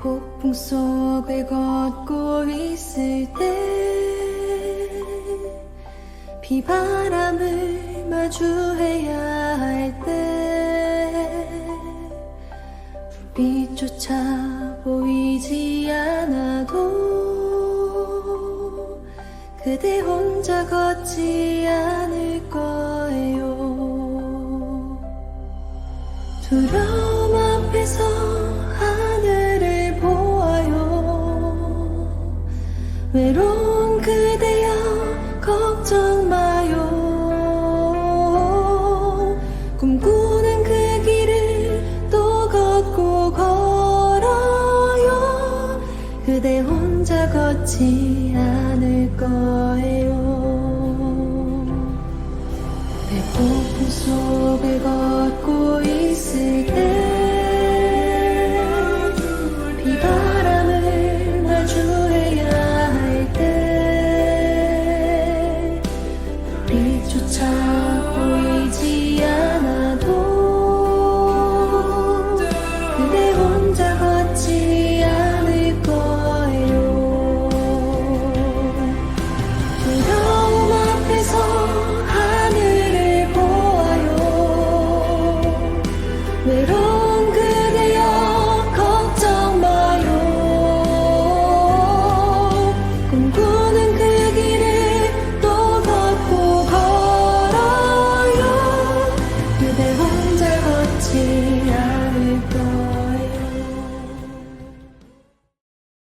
폭풍 속을 걷고 있을 때 비바람을 마주해야 할 때 불빛조차 보이지 않아도 그대 혼자 걷지 않을 거예요. 두려움 외로운 그대여 걱정 마요. 꿈꾸는 그 길을 또 걷고 걸어요. 그대 혼자 걷지 않을 거예요. 배고픔 속을 걷고 있을 때